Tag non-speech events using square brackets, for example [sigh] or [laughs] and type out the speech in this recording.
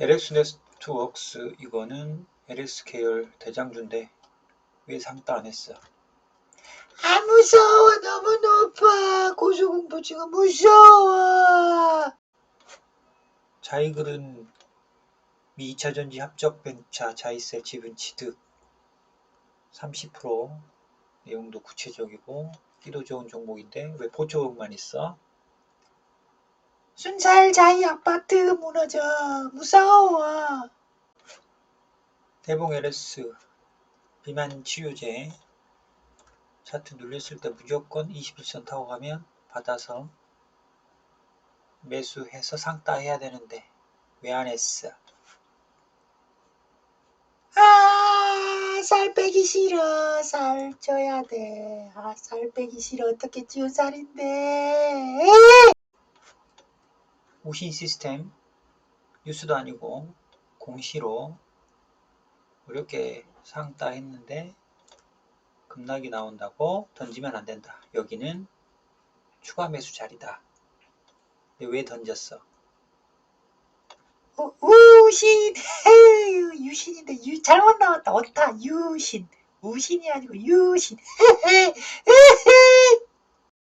LX 네트워크스 이거는 LX 계열 대장주인데 왜 상따 안 했어? 아 무서워. 너무 높아. 고소공포증은 무서워. 자이글은 미 2차 전지 합적 벤차 자이셀 지분 취득. 30% 내용도 구체적이고 끼도 좋은 종목인데 왜 보초만 있어? 순살 자이 아파트 무너져. 무서워. 대봉 LS 비만 치유제. 차트 눌렸을 때 무조건 21선 타고 가면 받아서 매수해서 상따 해야 되는데 왜 안 했어? 아살 빼기 싫어. 살 쪄야 돼아살 빼기 싫어. 어떻게 찌우 살인데 우신 시스템 뉴스도 아니고 공시로 어렵게 상따 했는데 급락이 나온다고 던지면 안 된다. 여기는 추가 매수 자리다. 근데 왜 던졌어? 우- 우신 에휴, 유신인데 유 잘못 나왔다 어타 유신 우신이 아니고 유신 [laughs]